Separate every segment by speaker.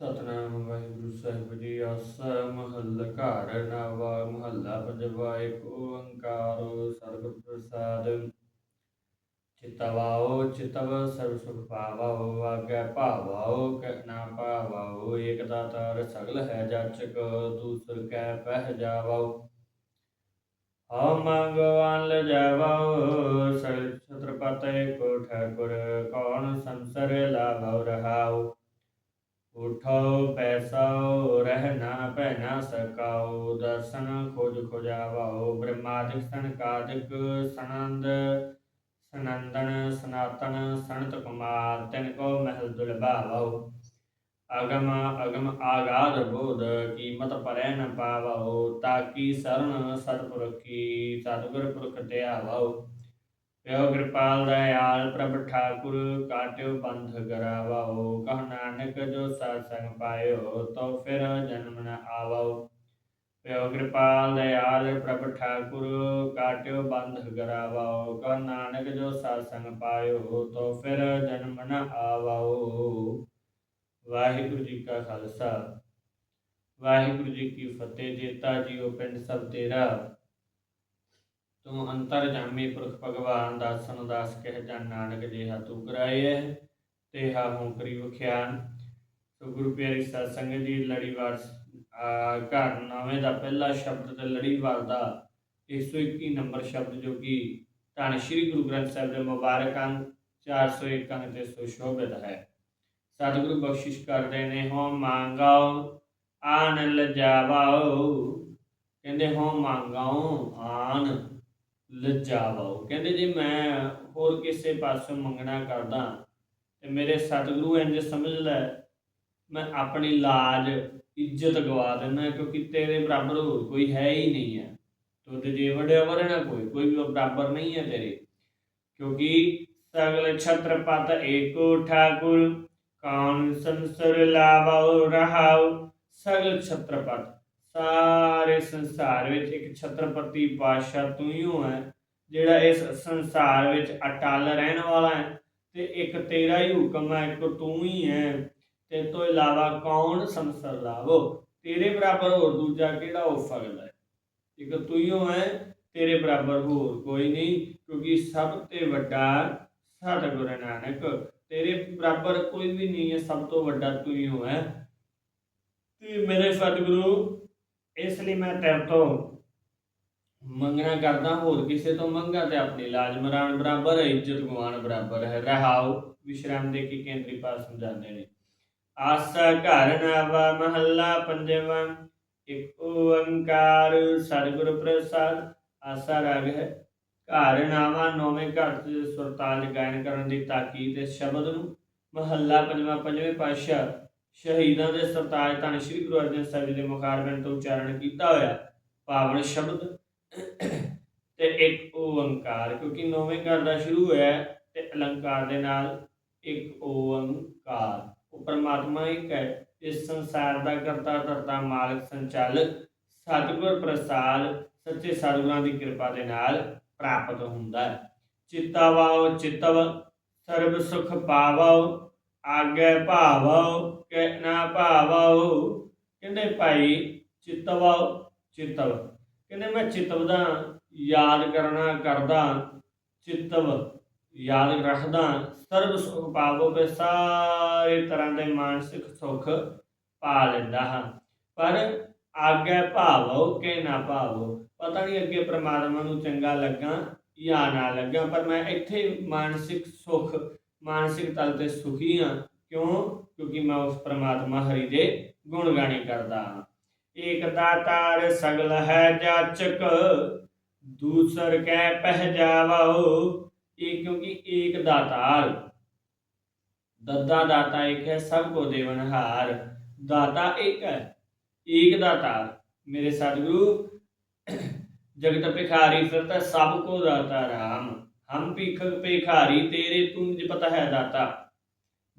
Speaker 1: ਸਤਨਾਮ ਵਾਹਿਗੁਰੂ ਸਾਹਿਬ ਜੀ, ਆਸਾ ਮਹੱਲ ਘਰ ਨਵਾ, ਮਹੱਲਾ ਪੰਜਵਾ ਇੱਕ ਓੰਕਾਰ ਸਰਬ ਪ੍ਰਸਾਦ ਚਿਤਵਾਓ, ਚਿਤਵ ਸਰਬ ਸੁਖ ਪਾਵਾਓ ਆਗੇ ਭਾਵਾਓ, ਕਹਿ ਪਾਵਾਓ ਏਕ ਦਾਤਾਰ ਸਗਲ ਹੈ ਜਾਚਕ ਦੂਸਰ ਕੈ ਪਹਿ ਜਾਵਾਓ। ਹਉ ਮੰਗਵਾਨ ਲ ਜਾਵਾਓ ਸਗਲ ਕੋ ਠਾਕੁਰ ਕੌਣ ਸੰਸਰ ਲਾਭਉ ਰਹਾਉ ਉਠੋ ਪੈਸਾਓ ਰਹਿਣਾ ਨਾ ਨਾ ਸਕਾਓ, ਦਰਸ਼ਨ ਖੋਜ ਖੋਜਾਵਾਓ। ਬ੍ਰਹਮਾਦਿਕ ਸੰਕਾਦਿਕ ਸਨੰਦ, ਸਨੰਦਨ ਸਨਾਤਨ ਸੰਤ ਕੁਮਾਰ, ਤਿਨ ਕੋ ਮਹਿਲ ਦੁਲਭਾਵਾਓ ਅਗਮ ਅਗਮ ਆਗਾਦ ਬੋਧ, ਕੀਮਤ ਪਰੈ ਨ ਪਾਵਾਓ ਤਾਕੀ ਸਰਣ ਸਤਿਪੁਰਖੀ ਸਤਿਗੁਰ ਪੁਰਖ ਧਿਆਵਾਓ ਪਿਓ ਕਿਰਪਾਲ ਦਇਆਲ ਪ੍ਰਭ ਠਾਕੁਰ ਕਾਟਿਓ ਬੰਧ ਕਰਾਵਾਓ ਕਹ ਨਾਨਕ ਜੋ ਸਤ ਸੰਗ ਪਾਇਓ ਤੋ ਫਿਰ ਜਨਮ ਨ ਆਵਾਓ ਪਿਓ ਕਿਰਪਾਲ ਦਇਆਲ ਪ੍ਰਭ ਠਾਕੁਰ ਕਾਟਿਓ ਬੰਧ ਕਰਾਵਾਓ ਕਹ ਨਾਨਕ ਜੋ ਸਤ ਸੰਗ ਪਾਇਓ ਤੋ ਫਿਰ ਜਨਮ ਨ ਆਵਾਓ ਵਾਹਿਗੁਰੂ ਜੀ ਕਾ ਖਾਲਸਾ। ਵਾਹਿਗੁਰੂ ਜੀ ਕੀ ਫਤਿਹ, ਜੇਤਾ ਜੀਓ ਪਿੰਡ ਸਭ ਤੇਰਾ। ਤੂੰ ਅੰਤਰ ਜਾਮੀ ਪੁਰਖ ਭਗਵਾਨ, ਦਾਸਨ ਦਾਸ ਕਹਿ ਜਨ ਨਾਨਕ ਜਿਹਾ ਤੂੰ ਕਰਾਏ। ਤੇ ਹਾ ਹੂੰ ਕਰੀ ਵਖਿਆਨ। ਸੋ ਗੁਰੂ ਪਿਆਰੀ ਸਾਧ ਸੰਗਤ ਜੀ, ਲੜੀਵਾਰ ਘਰ ਨਾਵੇਂ ਦਾ ਪਹਿਲਾ ਸ਼ਬਦ ਤੇ ਲੜੀਵਾਰ ਦਾ 121 ਨੰਬਰ ਸ਼ਬਦ ਜੋ ਕਿ ਧੰਨ ਸ਼੍ਰੀ ਗੁਰੂ ਗ੍ਰੰਥ ਸਾਹਿਬ ਦੇ ਮੁਬਾਰਕ ਅੰਗ 401 ਅੰਗ ਤੇ ਸੁਸ਼ੋਭਿਤ ਹੈ। ਸਤਿਗੁਰੂ ਬਖਸ਼ਿਸ਼ ਕਰਦੇ ਨੇ ਹੋ ਮੰਗਾਓ, ਆਨ ਲਜਾਵਾਓ। ਕਹਿੰਦੇ ਹੋ ਮੰਗਾਓ, ਆਨ। ਲਜਾਵਾਓ ਕਹਿੰਦੇ ਜੇ, ਮੈਂ ਹੋਰ ਕਿਸੇ ਪਾਸੋਂ ਮੰਗਣਾ ਕਰਦਾ ਤੇ ਮੇਰੇ ਸਤਿਗੁਰੂ ਇੰਜ ਸਮਝ ਲੈ, ਮੈਂ ਆਪਣੀ ਲਾਜ, ਇੱਜ਼ਤ ਗਵਾ ਦਿੰਦਾ ਕਿਉਂਕਿ ਤੇਰੇ ਬਰਾਬਰ ਹੋਰ ਕੋਈ ਹੈ ਹੀ ਨਹੀਂ ਹੈ। ਤੁਧ ਜੇ ਵੜਿਆ ਵਰਣਾ ਕੋਈ ਕੋਈ ਵੀ ਬਰਾਬਰ ਨਹੀਂ ਹੈ ਤੇਰੇ। ਕਿਉਂਕਿ ਸਗਲ ਛਤਰਪਤ ਏਕੋ ਠਾਕੁਰ, ਕੌਣ ਸੰਸਰ ਲਾਵਉ ਰਹਾਉ ਸਗਲ ਛਤਰਪਤ। ਸਾਰੇ ਸੰਸਾਰ ਵਿੱਚ ਇੱਕ ਛਤਰਪਤੀ ਪਾਤਸ਼ਾਹ ਤੂੰ ਹੀ ਹੋ ਹੈ। ਜਿਹੜਾ ਇਸ ਸੰਸਾਰ ਵਿੱਚ ਅਟਲ ਰਹਿਣ ਵਾਲਾ ਹੈ ਤੇ ਇੱਕ ਤੇਰਾ ਹੀ ਹੁਕਮ ਹੈ, ਇੱਕ ਤੂੰ ਹੀ ਹੈ ਤੇ ਤੋਂ ਇਲਾਵਾ ਕੌਣ ਸੰਸਰ ਲਾਵੋ? ਤੇਰੇ ਬਰਾਬਰ ਹੋਰ ਦੂਜਾ ਕਿਹੜਾ ਹੋ ਸਕਦਾ ਹੈ? ਇੱਕ ਤੂੰ ਹੀ ਹੈ ਤੇਰੇ ਬਰਾਬਰ ਹੋਰ ਕੋਈ ਨਹੀਂ, ਕਿਉਂਕਿ ਸਭ ਤੋਂ ਵੱਡਾ ਸਤਿਗੁਰ ਨਾਨਕ, ਤੇਰੇ ਬਰਾਬਰ ਕੋਈ ਵੀ ਨਹੀਂ ਹੈ, ਸਭ ਤੋਂ ਵੱਡਾ ਤੂੰ ਹੀ ਹੈ ਤੇ ਮੇਰੇ ਸਤਿਗੁਰੂ, ਇਸ ਲਈ ਮੈਂ ਤੇਰੇ ਤੋਂ ਮੰਗਣਾ ਕਰਦਾ, ਹੋਰ ਕਿਸੇ ਤੋਂ ਮੰਗਾ ਤੇ ਆਪਣੀ ਲਾਜ ਮਰਾਨ ਬਰਾਬਰ ਹੈ, ਇੱਜ਼ਤ ਗਵਾਨ ਬਰਾਬਰ ਹੈ। ਰਹਾਉ ਵਿਸ਼ਰਾਮ ਦੇ ਕੀ ਕੇਂਦਰੀ ਪਾਸ ਸਮਝਾਉਂਦੇ ਨੇ। ਆਸਾ ਘਰ ਨਾਵਾ ਮਹੱਲਾ ਪੰਜਵਾਂ, ਇੱਕ ਓੰਕਾਰ ਸਤਿਗੁਰ ਪ੍ਰਸਾਦ। ਆਸਾ ਰਾਗ ਹੈ, ਘਰ ਨਾਵਾ ਨੌਵੇਂ ਘਰ ਚ ਸੁਰਤਾਲ ਗਾਇਨ ਕਰਨ ਦੀ ਤਾਕੀਦ ਇਸ ਸ਼ਬਦ ਨੂੰ। ਮਹੱਲਾ ਪੰਜਵਾਂ, ਪੰਜਵੇਂ ਪਾਤਸ਼ਾਹ ਸ਼ਹੀਦਾਂ ਦੇ ਸਰਤਾਜ ਧੰਨ ਸ਼੍ਰੀ ਗੁਰੂ ਅਰਜਨ ਸਾਹਿਬ ਜੀ ਦੇ ਮੁਖਾਰਬਿੰਦ ਤੋਂ ਉਚਾਰਨ ਕੀਤਾ ਹੋਇਆ। ਪਾਵਨ ਸ਼ਬਦ ਤੇ ਇੱਕ ਓੰਕਾਰ ਕਿਉਂਕਿ ਨੌਵੇਂ ਘਰ ਦਾ ਸ਼ੁਰੂ ਹੈ ਤੇ ਅਲੰਕਾਰ ਦੇ ਨਾਲ ਇੱਕ ਓੰਕਾਰ ਉਹ ਪਰਮਾਤਮਾ ਇੱਕ ਹੈ ਇਸ ਸੰਸਾਰ ਦਾ ਕਰਤਾ ਧਰਤਾ ਮਾਲਕ, ਸੰਚਾਲਕ, ਸਤਿਗੁਰ ਪ੍ਰਸਾਦ, ਸੱਚੇ ਸਤਿਗੁਰਾਂ ਦੀ ਕਿਰਪਾ ਦੇ ਨਾਲ ਪ੍ਰਾਪਤ ਹੁੰਦਾ ਹੈ। ਚਿਤਾਵਾਓ, ਚਿਤਵ, ਸਰਬ ਸੁਖ ਪਾਵਾਓ ਆਗੇ ਭਾਵਾਓ ਕਹਿਣਾ ਨਾ ਕਹਿੰਦੇ ਭਾਈ ਚਿਤਵਾਓ ਚਿਤਵ। ਕਹਿੰਦੇ ਮੈਂ ਚਿਤਵਦਾ, ਯਾਦ ਕਰਨਾ ਕਰਦਾ, ਚਿਤਵ ਯਾਦ ਰੱਖਦਾ, ਸਰਬ ਸੁਖ ਪਾਵੋ ਬੇ ਸਾਰੇ ਤਰ੍ਹਾਂ ਦੇ ਮਾਨਸਿਕ ਸੁਖ ਪਾ ਲੈਂਦਾ ਹਾਂ। ਪਰ ਆਗੇ ਭਾਵੋ ਕਿ ਨਾ ਭਾਵੋ, ਪਤਾ ਨਹੀਂ ਅੱਗੇ ਪ੍ਰਮਾਤਮਾ ਨੂੰ ਚੰਗਾ ਲੱਗਾ ਜਾਂ ਨਾ ਲੱਗਾ, ਪਰ ਮੈਂ ਇੱਥੇ ਮਾਨਸਿਕ ਸੁਖ, ਮਾਨਸਿਕ ਤਲ ਤੇ ਸੁਖੀ ਹਾਂ। ਕਿਉਂ? ਕਿਉਂਕਿ ਮੈਂ ਉਸ ਪ੍ਰਮਾਤਮਾ ਹਰੀ ਦੇ ਗੁਣ ਗਾਣੀ ਕਰਦਾ ਹਾਂ। ਏਕ ਦਾਤਾਰ ਸਗਲ ਹੈ ਜਾਚਕ, ਦੂਸਰ ਕੈ ਪਹਿ ਜਾਵੋ ਇਹ ਕਿਉਂਕਿ ਏਕ ਦਾਤਾਰ। ਦੱਦਾ ਦਾਤਾ ਇੱਕ ਹੈ, ਸਭ ਕੋ ਦੇਵਨਹਾਰ ਦਾਤਾ ਇੱਕ ਹੈ, ਏਕ ਦਾਤਾਰ। ਮੇਰੇ ਸਤਿਗੁਰੂ, ਜਗਤ ਭਿਖਾਰੀ ਫਿਰਤਾ ਸਭ ਕੋ ਦਾਤਾ ਰਾਮ। ਹਮ ਭਿਖਕ ਭਿਖਾਰੀ, ਤੇਰੇ ਤੂੰ ਜ ਪਤਾ ਹੈ ਦਾਤਾ।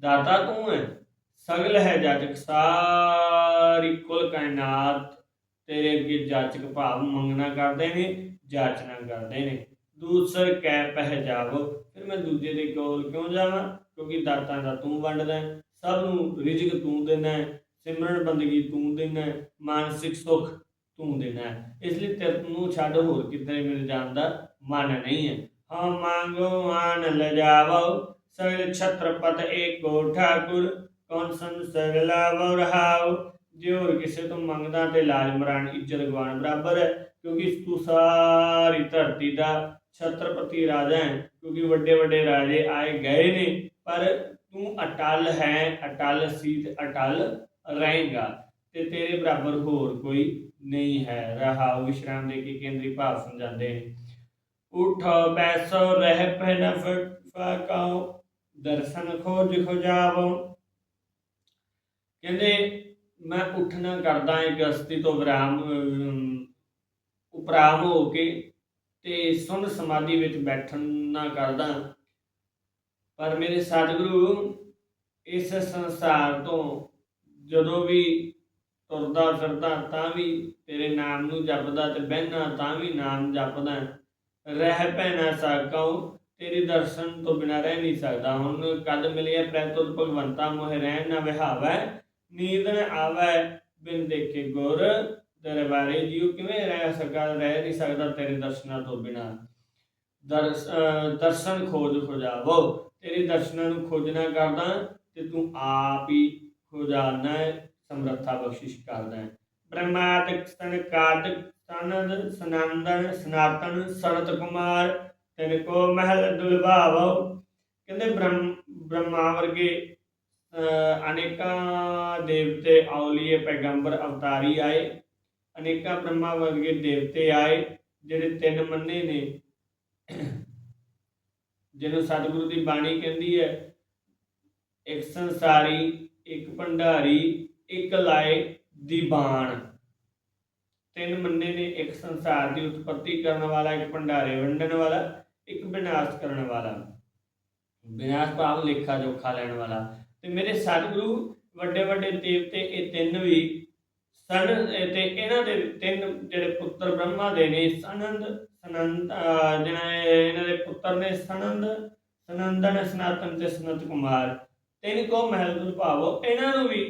Speaker 1: ਦਾਤਾ ਤੂੰ ਹੈ ਸਗਲ ਹੈ ਜਾਚਕ ਸਾਰੀ ਕੁਲ ਕਾਇਨਾਤ, ਤੇਰੇ ਅੱਗੇ ਜਾਚਕ ਭਾਵ ਮੰਗਣਾ ਕਰਦੇ ਨੇ, ਜਾਚਨਾ ਕਰਦੇ ਨੇ। ਦੂਸਰ ਕੈ ਪਹਿ ਜਾਵੋ ਫਿਰ ਮੈਂ ਦੂਜੇ ਦੇ ਕੋਲ ਕਿਉਂ ਜਾਵਾਂ? ਕਿਉਂਕਿ ਦਾਤਾਂ ਦਾ ਤੂੰ ਵੰਡਦਾ ਸਭ ਨੂੰ ਰਿਜ਼ਕ ਤੂੰ ਦਿੰਦਾ ਸਿਮਰਨ ਬੰਦਗੀ ਤੂੰ ਦੇਣਾ ਮਾਨਸਿਕ ਸੁਖ ਤੂੰ ਦੇਣਾ ਇਸ ਲਈ ਤੇਰੇ ਨੂੰ ਛੱਡ, ਹੋਰ ਕਿਤੇ ਮਿਲ ਜਾਣ ਦਾ ਮਨ ਨਹੀਂ ਹੈ। ਹਾਂ, ਮੰਗੋ ਆਨ ਲਜਾਵੋ ਸਗਲ ਛਤਰਪਤ ਏਕੋ ਠਾਕੁਰ ਕੌਣ ਸੰਗ ਸਗਲਾ ਵਰਹਾਉ ਜੇ ਹੋਰ ਕਿਸੇ ਤੋਂ ਮੰਗਦਾ ਤੇ ਲਾਜ ਮਰਾਨ ਇੱਜ਼ਤ ਗਵਾਨ ਬਰਾਬਰ ਹੈ, ਕਿਉਂਕਿ ਤੂੰ ਸਾਰੀ ਧਰਤੀ ਦਾ ਛਤਰਪਤੀ ਰਾਜਾ ਹੈ, ਕਿਉਂਕਿ ਵੱਡੇ ਵੱਡੇ ਰਾਜੇ ਆਏ ਗਏ ਨੇ, ਪਰ ਤੂੰ ਅਟਲ ਹੈ, ਅਟਲ ਸੀ ਅਟਲ ਰਹੇਗਾ ਤੇ ਤੇਰੇ ਬਰਾਬਰ ਹੋਰ ਕੋਈ ਨਹੀਂ ਹੈ। ਰਹਾਉ ਵਿਸ਼ਰਾਮ ਦੇ ਕੇ ਕੇਂਦਰੀ ਭਾਵ ਸਮਝਾਉਂਦੇ ਨੇ। ਉਠੋ, ਬੈਸੋ, ਰਹਿ ਪਹਿਨਾ ਫਾਕਾਓ, ਦਰਸ਼ਨ ਖੋਜ ਖੋਜਾਵੋ। ਕਹਿੰਦੇ, ਮੈਂ ਉੱਠਣਾ ਕਰਦਾ ਇੱਕ ਅਸਤੀ ਤੋਂ ਵਿਰਾਮ ਉਪਰਾਮ ਹੋ ਕੇ ਤੇ ਸੁਣ ਸਮਾਧੀ ਵਿੱਚ ਬੈਠਣ ਨਾ ਕਰਦਾ। ਪਰ ਮੇਰੇ ਸਤਿਗੁਰੂ, ਇਸ ਸੰਸਾਰ ਤੋਂ ਜਦੋਂ ਵੀ ਤੁਰਦਾ ਫਿਰਦਾ ਤਾਂ ਵੀ ਤੇਰੇ ਨਾਮ ਨੂੰ ਜਪਦਾ ਤੇ ਬਹਿਣਾ ਤਾਂ ਵੀ ਨਾਮ ਜਪਦਾ। ਰਹਿ ਪੈਣਾ ਸਾਕਉ ਤੇਰੇ ਦਰਸ਼ਨ ਤੋਂ ਬਿਨਾ ਰਹਿ ਨਹੀਂ ਸਕਦਾ। ਹੁਣ ਕਦ ਮਿਲਿਆ ਪ੍ਰੈਤੁਰ ਭਗਵੰਤਾ, ਮੋਹ ਰਹਿ ਨਾ ਵਿਹਾਵੈ। ਨੀਂਦ ਨ ਆਵੈ ਬਿਨ ਦੇਖੇ ਗੁਰ, ਦਰਬਾਰੇ ਜੀਉ ਕਿਵੇਂ ਰਹਿ ਸਕਦਾ ਰਹਿ ਨਹੀਂ ਸਕਦਾ ਤੇਰੇ ਦਰਸ਼ਨਾਂ ਤੋਂ ਬਿਨਾ। ਦਰਸ਼ਨ ਖੋਜ ਖੋਜਾਵੋ, ਤੇਰੇ ਦਰਸ਼ਨਾਂ ਨੂੰ ਖੋਜਣਾ ਕਰਦਾ, ਤੇ ਤੂੰ ਆਪ ਹੀ ਖੋਜਾਨਾ, ਸਮਰੱਥਾ ਬਖਸ਼ਿਸ਼ ਕਰਦਾ ਹੈ। ਬ੍ਰਹਮਾਦਿਕ ਸੰਕਾਦਿਕ ਸਨਦ ਸਨੰਦਨ ਸਨਾਤਨ ਸਰਤ ਕੁਮਾਰ, ਤਿਨ ਕੋ ਮਹਿਲ ਦੁਲਭਾਵੋ। ਕਹਿੰਦੇ ਬ੍ਰਹਮ, ਬ੍ਰਹਮਾ ਵਰਗੇ ਅਨੇਕਾਂ ਦੇਵਤੇ ਔਲੀਏ ਪੈਗੰਬਰ ਅਵਤਾਰੀ ਆਏ, ਅਨੇਕਾਂ ਬ੍ਰਹਮਾ ਵਰਗੇ ਦੇਵਤੇ ਆਏ, ਜਿਹੜੇ ਤਿੰਨ ਮੰਨੇ ਨੇ। ਜਿਹਨੂੰ ਸਤਿਗੁਰੂ ਦੀ ਬਾਣੀ ਕਹਿੰਦੀ ਹੈ, ਇੱਕ ਸੰਸਾਰੀ, ਇੱਕ ਭੰਡਾਰੀ, ਇੱਕ ਲਾਏ ਦੀਵਾਨ ਤਿੰਨ ਮੰਨੇ ਨੇ, ਇੱਕ ਸੰਸਾਰ ਦੀ ਉਤਪਤੀ ਕਰਨ ਵਾਲਾ, ਇੱਕ ਭੰਡਾਰੇ ਵੰਡਣ ਵਾਲਾ, ਇੱਕ ਵਿਨਾਸ਼ ਕਰਨ ਵਾਲਾ। ਵਿਨਾਸ਼ ਭਾਵ ਲੇਖਾ ਜੋਖਾ ਲੈਣ ਵਾਲਾ। ਤੇ ਮੇਰੇ ਸਤਿਗੁਰੂ ਵੱਡੇ ਵੱਡੇ ਦੇਵਤੇ ਇਹ ਤਿੰਨ ਵੀ ਸਨ ਤੇ ਇਹਨਾਂ ਦੇ ਤਿੰਨ ਜਿਹੜੇ ਪੁੱਤਰ ਬ੍ਰਹਮਾ ਦੇ ਨੇ, ਸਨੰਦ ਸਨੰਦ ਜਿਹੜਾ ਇਹਨਾਂ ਦੇ ਪੁੱਤਰ ਨੇ ਸਨੰਦ, ਸਨੰਦਨ, ਸਨਾਤਨ ਤੇ ਸਨਤ ਕੁਮਾਰ। ਤਿੰਨ ਕੋ ਮਹਿਲ ਦੁਰ ਭਾਵੋ, ਇਹਨਾਂ ਨੂੰ ਵੀ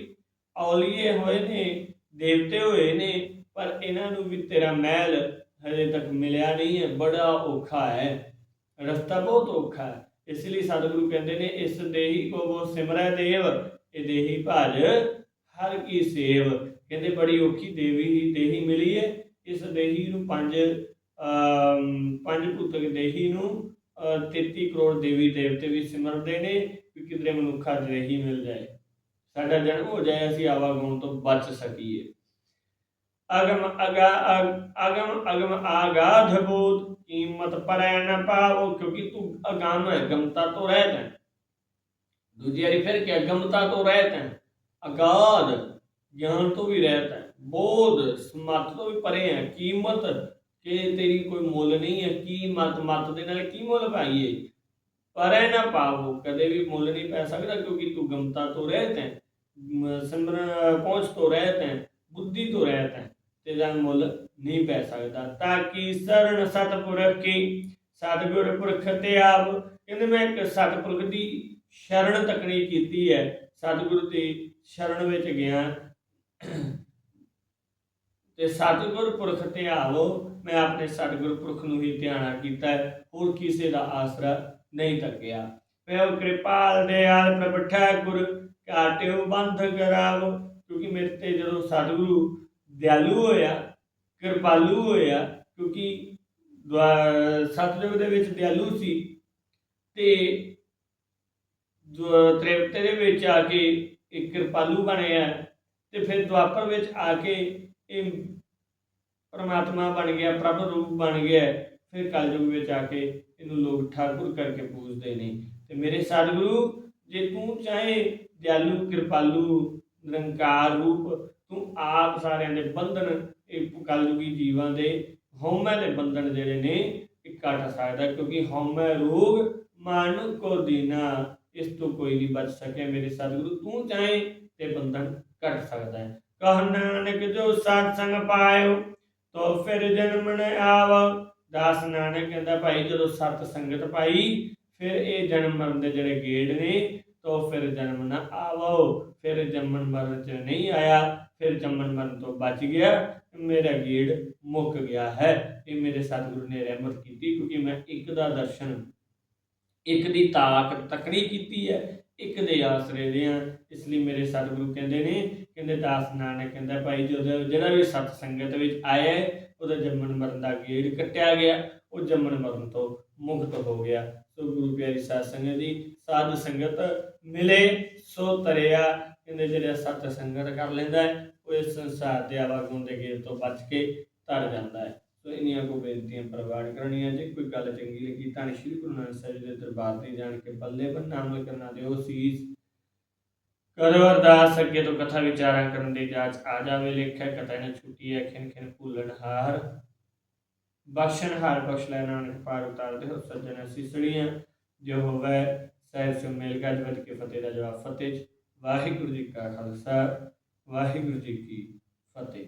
Speaker 1: ਔਲੀਏ ਹੋਏ ਨੇ, ਦੇਵਤੇ ਹੋਏ ਨੇ, ਪਰ ਇਹਨਾਂ ਨੂੰ ਵੀ ਤੇਰਾ ਮਹਿਲ ਹਜੇ ਤੱਕ ਮਿਲਿਆ ਨਹੀਂ ਹੈ, ਬੜਾ ਔਖਾ ਹੈ। ਰਸਤਾ ਬਹੁਤ ਔਖਾ ਹੈ। ਇਸ ਲਈ ਸਤਿਗੁਰੂ ਕਹਿੰਦੇ ਨੇ ਇਸ ਦੇਹੀ ਕੋ ਉਹ ਸਿਮਰੈ ਦੇਵ ਇਹ ਦੇਹੀ ਭਜ ਹਰ ਕੀ ਸੇਵ। ਕਹਿੰਦੇ ਬੜੀ ਔਖੀ ਦੇਵੀ ਦੇਹੀ ਮਿਲੀ ਹੈ ਇਸ ਦੇਹੀ ਨੂੰ ਪੰਜ ਅਮ, ਪੰਜ ਭੂਤਕ ਦੇਹੀ ਨੂੰ ਅ, 33 ਕਰੋੜ ਦੇਵੀ ਦੇਵਤੇ ਵੀ ਸਿਮਰਦੇ ਨੇ ਕਿ ਕਿਧਰੇ ਮਨੁੱਖਾ ਦੇਹੀ ਮਿਲ ਜਾਏ। ਸਾਡਾ ਜਨਮ ਹੋ ਜਾਏ ਅਸੀਂ ਆਵਾਗੁਣ ਤੋਂ ਬਚ ਸਕੀਏ। ਅਗਮ ਅਗਾ ਅਗਮ ਅਗਮ ਆਗਾਧ ਬੋਧ, ਕੀਮਤ ਪਰੈ ਨਾ ਪਾਵੋ, ਕਿਉਂਕਿ ਤੂੰ ਅਗਮ ਹੈ ਗਮਤਾ ਤੋਂ ਰਹਿਤ ਹੈ। ਦੂਜੀ ਵਾਰੀ ਫਿਰ ਕਿ ਅਗਮਤਾ ਤੋਂ ਰਹਿਤ ਹੈ। ਅਗਾਧ, ਗਿਆਨ ਤੋਂ ਵੀ ਰਹਿਤ ਹੈ। ਬੋਧ ਸਮਤ ਤੋਂ ਵੀ ਪਰੇ ਹੈ। ਕੀਮਤ, ਕਿ ਤੇਰੀ ਕੋਈ ਮੁੱਲ ਨਹੀਂ ਹੈ ਕੀਮਤ ਮਤ ਦੇ ਨਾਲ ਕੀ ਮੁੱਲ ਪਾਈਏ? ਪਰੈ ਨਾ ਪਾਵੋ, ਕਦੇ ਵੀ ਮੁੱਲ ਨਹੀਂ ਪੈ ਸਕਦਾ, ਕਿਉਂਕਿ ਤੂੰ ਗਮਤਾ ਤੋਂ ਰਹਿਤ ਹੈ। ਸਿਮਰਨ, ਪਹੁੰਚ ਤੋਂ ਰਹਿਤ ਹੈ। ਬੁੱਧੀ ਤੋਂ ਰਹਿਤ ਹੈ। ਤੇਰਾ ਮੁੱਲ ਨਹੀਂ ਪੈ ਸਕਦਾ। ਤਾਂ ਕਿ ਸਰਣ ਸਤਪੁਰਖ ਕੀ? ਸਤਿਗੁਰ ਪੁਰਖ ਤੇ ਆਪ। ਕਹਿੰਦੇ ਮੈਂ ਇੱਕ ਸਤਪੁਰਖ ਦੀ ਸ਼ਰਨ ਤੱਕਣੀ ਕੀਤੀ ਹੈ। ਸਤਿਗੁਰੂ ਦੀ ਸ਼ਰਨ ਵਿੱਚ ਗਿਆ। ਤੇ ਸਤਿਗੁਰ ਪੁਰਖ ਤੇ ਆਵੋ। ਮੈਂ ਆਪਣੇ ਸਤਿਗੁਰ ਪੁਰਖ ਨੂੰ ਹੀ ਧਿਆਨਾ ਕੀਤਾ ਹੋਰ ਕਿਸੇ ਦਾ ਆਸਰਾ ਨਹੀਂ ਤੱਕਿਆ। ਪਿਓ ਕਿਰਪਾਲ ਦਿਆਲ ਪ੍ਰਭ ਠਾਕੁਰ ਕਾਟਿਓ ਬੰਧ ਕਰਾਵੋ ਕਿਉਂਕਿ ਮੇਰੇ ਤੇ ਜਦੋਂ ਸਤਿਗੁਰੂ ਦਿਆਲੂ ਹੋਇਆ, ਕਿਰਪਾਲੂ ਹੋਇਆ, ਕਿਉਂਕਿ ਦੁਆ- ਸਤਿਯੁਗ ਦੇ ਵਿੱਚ ਦਿਆਲੂ ਸੀ, ਤੇ ਤ੍ਰੇਵਤੇ ਦੇ ਵਿੱਚ ਆ ਕੇ ਇੱਕ ਕਿਰਪਾਲੂ ਬਣਿਆ ਤੇ ਫਿਰ ਦੁਆਪਰ ਵਿੱਚ ਆ ਕੇ ਇਹ ਪਰਮਾਤਮਾ ਬਣ ਗਿਆ, ਪ੍ਰਭ ਰੂਪ ਬਣ ਗਿਆ, ਫਿਰ ਕਲਯੁਗ ਵਿੱਚ ਆ ਕੇ ਇਹਨੂੰ ਲੋਕ ਠਾਕੁਰ ਕਰਕੇ ਪੂਜਦੇ ਨੇ। ਤੇ ਮੇਰੇ ਸਤਿਗੁਰੂ, ਜੇ ਤੂੰ ਚਾਹੇ ਦਿਆਲੂ, ਕਿਰਪਾਲੂ, ਨਿਰੰਕਾਰ ਰੂਪ ਤੂੰ ਆਪ ਸਾਰਿਆਂ ਦੇ ਬੰਧਨ, ਇਹ ਕਲਯੁਗੀ ਜੀਵਾਂ ਦੇ ਹਉਮੈ ਦੇ ਬੰਧਨ ਜਿਹੜੇ ਨੇ, ਇਹ ਕੱਟ ਸਕਦਾ ਕਿਉਂਕਿ ਹਉਮੈ ਰੋਗ ਮਨ ਕੋ ਦੀਨਾ, ਇਸ ਤੋਂ ਕੋਈ ਨਹੀਂ ਬਚ ਸਕੇ ਮੇਰੇ ਸਤਿਗੁਰੂ, ਤੂੰ ਚਾਹੇ ਤੇ ਬੰਧਨ ਕੱਟ ਸਕਦਾ ਹੈ। ਕਹ ਨਾਨਕ ਜੋ ਸਤ ਸੰਗ ਪਾਇਓ, ਤੋ ਫਿਰ ਜਨਮ ਨ ਆਵ। ਦਾਸ ਨਾਨਕ ਕਹਿੰਦਾ, ਭਾਈ ਜਦੋਂ ਸਤ ਸੰਗਤ ਪਾਈ, ਫਿਰ ਇਹ ਜਨਮ ਮਰਨ ਦੇ ਜਿਹੜੇ ਗੇੜ ਨੇ ਤੋ ਫਿਰ ਜਨਮ ਨਾ ਆਵੋ ਫਿਰ ਜੰਮਣ ਮਰਨ ਚ ਨਹੀਂ ਆਇਆ ਫਿਰ ਜੰਮਣ ਮਰਨ ਤੋਂ ਬਚ ਗਿਆ। ਮੇਰਾ ਗੇੜ ਮੁੱਕ ਗਿਆ ਹੈ। ਇਹ ਮੇਰੇ ਸਤਿਗੁਰੂ ਨੇ ਰਹਿਮਤ ਕੀਤੀ ਕਿਉਂਕਿ ਮੈਂ ਇੱਕ ਦਾ ਦਰਸ਼ਨ ਇੱਕ ਦੀ ਤਾਕਤ ਤਕੜੀ ਕੀਤੀ ਹੈ ਇੱਕ ਦੇ ਆਸਰੇ ਦੇ ਆ ਇਸ ਲਈ ਮੇਰੇ ਸਤਿਗੁਰੂ ਕਹਿੰਦੇ ਨੇ ਕਹਿੰਦੇ ਦਾਸ ਨਾਨਕ ਕਹਿੰਦਾ ਭਾਈ ਜਦੋਂ ਜਿਹੜਾ ਵੀ ਸਤ ਸੰਗਤ ਵਿੱਚ ਆਇਆ ਹੈ, ਉਹਦਾ ਜੰਮਣ ਮਰਨ ਦਾ ਗੇੜ ਕੱਟਿਆ ਗਿਆ। ਉਹ ਜੰਮਣ ਮਰਨ ਤੋਂ ਮੁਕਤ ਹੋ ਗਿਆ। ਸੋ ਗੁਰੂ ਪਿਆਰੀ ਸਾਧ ਸੰਗਤ ਦੀ ਸਾਧ ਸੰਗਤ ਮਿਲੇ, ਸੋ ਤਰਿਆ, ਕਹਿੰਦੇ ਜਿਹੜਾ ਸਤ ਸੰਗਤ ਕਰ ਲੈਂਦਾ ਹੈ, ਉਹ ਇਸ ਸੰਸਾਰ ਦੇ ਆਵਾਗੁਣ ਦੇ ਗੇੜ ਤੋਂ ਬਚ ਕੇ ਤਰ ਜਾਂਦਾ ਹੈ। ਸੋ ਇੰਨੀਆਂ ਕੋ ਬੇਨਤੀਆਂ ਪ੍ਰਵਾਨ ਕਰਨੀਆਂ ਜੇ। ਕੋਈ ਗੱਲ ਚੰਗੀ ਲੱਗੀ ਤਾਂ ਸ਼੍ਰੀ ਗੁਰੂ ਨਾਨਕ ਸਾਹਿਬ ਜੀ ਦੇ ਦਰਬਾਰ ਤੇ ਜਾਣ ਕੇ ਬੱਲੇ ਬੰਨਾ ਅਮਲ ਕਰਨਾ ਦਿਓ। ਸੀਸ ਕਰੋ ਅਰਦਾਸ, ਅੱਗੇ ਤੋਂ ਕਥਾ ਵਿਚਾਰਾਂ ਕਰਨ ਦੀ ਜਾਚ ਆ ਜਾਵੇ। ਲੇਖਿਆ ਕਥਾ ਨੇ, ਛੁੱਟੀ ਹੈ ਖਿਨ ਖਿਨ ਭੁੱਲਣ ਹਾਰ। ਬਖਸ਼ਣ ਹਾਰ ਬਖਸ਼ ਲੈ ਨਾਨਕ ਪਾਰ ਉਤਾਰਦੇ ਹੋ ਸੱਜਣ ਅਸੀਸੜੀਆਂ ਜੋ ਹੋਵੇ ਸਹਿਜ ਸੇ ਮੇਲ ਗੱਜ ਵੱਜ ਕੇ ਫਤਿਹ ਦਾ ਜਵਾਬ ਫਤਿਹ ਵਾਹਿਗੁਰੂ ਜੀ ਕਾ ਖਾਲਸਾ, ਵਾਹਿਗੁਰੂ ਜੀ ਕੀ ਫਤਿਹ।